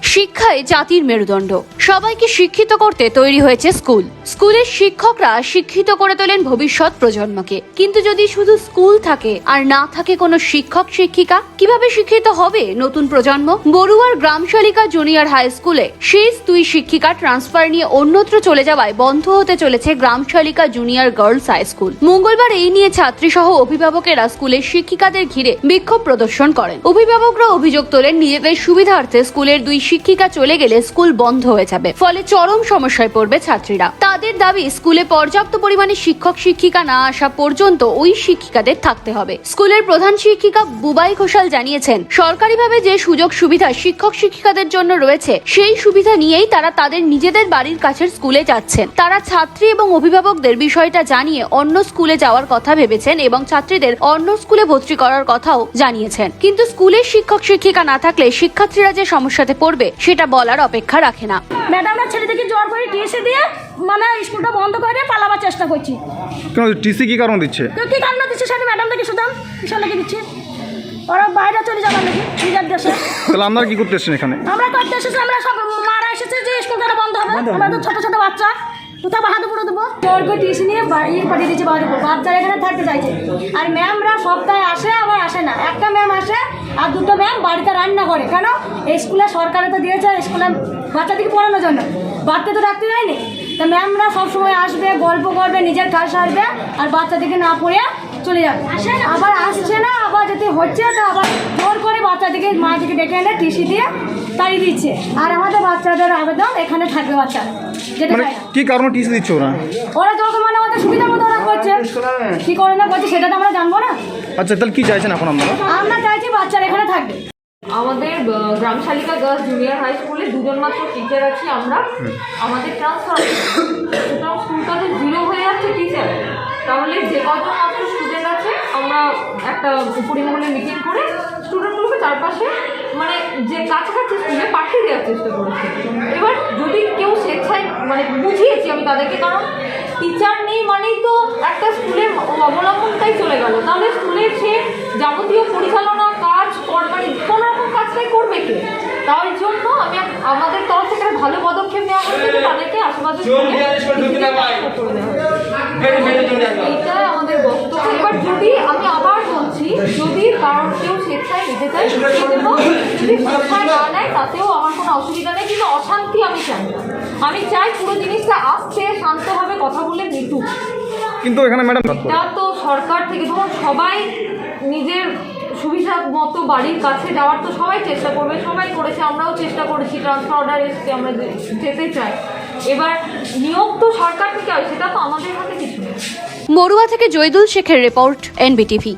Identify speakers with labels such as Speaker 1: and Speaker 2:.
Speaker 1: শিক্ষায় জাতির মেরুদণ্ড। সবাইকে শিক্ষিত করতে তৈরি হয়েছে স্কুল। স্কুলের শিক্ষকরা শিক্ষিত করে তোলেন ভবিষ্যৎ প্রজন্মকে। কিন্তু যদি শুধু স্কুল থাকে আর না থাকে কোনো শিক্ষক, শিক্ষিকা, কীভাবে শিক্ষিত হবে নতুন প্রজন্ম? বড়ুয়ার গ্রামশালিকা জুনিয়র হাই স্কুলে শেষ দুই শিক্ষিকা ট্রান্সফার নিয়ে অন্যত্র চলে যাওয়ায় বন্ধ হতে চলেছে Gramshalika junior girls high school. মঙ্গলবার এই নিয়ে ছাত্রী সহ অভিভাবকেরা স্কুলের শিক্ষিকাদের ঘিরে বিক্ষোভ প্রদর্শন করেন। অভিভাবকরা অভিযোগ তোলেন নিজেদের সুবিধার্থে স্কুলের দুই শিক্ষিকা চলে গেলে স্কুল বন্ধ হয়ে যাবে। ফলে চরম সমস্যায় পড়বে ছাত্রীরা। তাদের দাবি, স্কুলে পর্যাপ্ত পরিমাণে শিক্ষক, শিক্ষিকা না আসা পর্যন্ত ওই শিক্ষিকাদের থাকতে হবে। স্কুলের প্রধান শিক্ষিকা বুবাই ঘোষাল জানিয়েছেন, সরকারিভাবে যে সুযোগ সুবিধা শিক্ষক, শিক্ষিকাদের জন্য রয়েছে, সেই সুবিধা নিয়েই তারা তাদের নিজেদের বাড়ির কাছের স্কুলে যাচ্ছেন। তারা ছাত্রী এবং অভিভাবকদের বিষয়টা জানিয়ে অন্য স্কুলে যাওয়ার কথা ভেবেছেন এবং ছাত্রীদের অন্য স্কুলে ভর্তি করার কথাও জানিয়েছেন। কিন্তু স্কুলের শিক্ষক, শিক্ষিকা না থাকলে শিক্ষার্থীরা যে সমস্যাতে পড়বে সেটা বলার অপেক্ষা রাখে না।
Speaker 2: ম্যাডামরা ছেলেদেরকে জোর করে টিএসি দিয়ে মানে স্কুলটা বন্ধ করে পালাবার চেষ্টা করছি।
Speaker 3: কেন টিসি কি কারণ দিচ্ছে?
Speaker 2: তো কী কারণ দিচ্ছে সেটা ম্যাডামদেরকে শুধাম কিসের লেগে দিচ্ছি। ওরা বাইরে চলে যাবার নাকি নিজের দেশে।
Speaker 3: তাহলে আপনারা কি করতে এসছেন এখানে?
Speaker 2: আমরা করতে এসেছি আমরা সব মারা এসেছে যে স্কুল কেন বন্ধ হবে। আমরা তো ছোটো ছোটো বাচ্চা। কোথাও বাহাদুর পুরো দেবো। করে টিউশন নিয়ে বাড়ি পাঠিয়ে দিচ্ছে বাহাদুর বাচ্চারা এখানে থাকতে চাইছে। আর ম্যামরা সপ্তাহে আসে, আবার আসে না। একটা ম্যাম আসে, আর দুটো ম্যাম বাড়িতে রান্না করে। কেন? এই স্কুলে সরকারে তো দিয়েছে, স্কুলে বাচ্চাদেরকে পড়ানোর জন্য। বাড়তে তো রাখতে যায়নি। তা ম্যামরা সবসময় আসবে গল্প করবে নিজের কাজ সারবে আর বাচ্চাদেরকে না পড়ে চলে যাবে। আবার আসছে না আবার যদি হচ্ছে তো আবার জোর করে বাচ্চাদেরকে মাটিকে ডেকে এনে টিসি দিয়ে তাড়িয়ে দিচ্ছে। আর আমাদের বাচ্চাদের আবেদন এখানে থাকবে বাচ্চা যেতে
Speaker 3: মানে
Speaker 2: চায় না।
Speaker 3: কি কারণে টিসি দিচ্ছে ওরা?
Speaker 2: ওরা যখন মানে ওদের সুবিধা মতো ওরা করছে। কি করে না করছে সেটা তো আমরা জানব না।
Speaker 3: আচ্ছা তাহলে কি চাইছেন এখন আপনারা?
Speaker 2: আমরা চাইছি বাচ্চারা এখানে থাকবে।
Speaker 4: আমাদের আহ, গ্রাম শালিকা গার্লস জুনিয়র হাই স্কুলে দুজন মাত্র টিচার আছি আমরা। আমাদের ট্রান্সফার সুতরাং স্কুলটা তো জিরো হয়ে যাচ্ছে টিচার তাহলে যে কজন মাত্র স্টুডেন্ট আছে আমরা একটা পরিমহলে মিটিং করে স্টুডেন্টগুলোকে চারপাশে মানে যে কাছাকাছি স্কুলে পাঠিয়ে দেওয়ার চেষ্টা করেছি। এবার যদি কেউ স্বেচ্ছায় মানে বুঝিয়েছি আমি তাদেরকে কারণ টিচার নেই মানেই তো একটা স্কুলের অবলম্বনটাই চলে গেল। তাহলে স্কুলের সে যাবতীয় পরিচালনা কাজটাই করবে কে? তার জন্য আমি আমাদের তরফ থেকে ভালো পদক্ষেপ নেওয়া হয়েছে যে তাদেরকে আশেপাশে। এইটাই আমাদের বক্তব্য। এবার যদি আমি আবার বলছি যদি কারণ কেউ স্বেচ্ছায় নিতে চায় যদি স্বেচ্ছায় না নেয় তাতেও আমার কোনো অসুবিধা নেই কিন্তু অশান্তি আমি চাই না। আমি চাই পুরো জিনিসটা আসতে শান্তভাবে কথা বলে মিটুক।
Speaker 3: কিন্তু এখানে ম্যাডাম
Speaker 4: এটা তো সরকার থেকে ধরুন সবাই নিজের সুবিধা মতো বাড়ির কাছে যাওয়ার তো সবাই চেষ্টা করবে, সবাই করেছে, আমরাও চেষ্টা করেছি ট্রান্সফার অর্ডার এসছে, আমরা যেতে চাই। এবার নিয়োগ তো সরকার থেকে হয়, সেটা তো আমাদের হাতে কিছু নেই।
Speaker 1: মরুয়া থেকে জয়দুল শেখের রিপোর্ট, এনবিটিভি।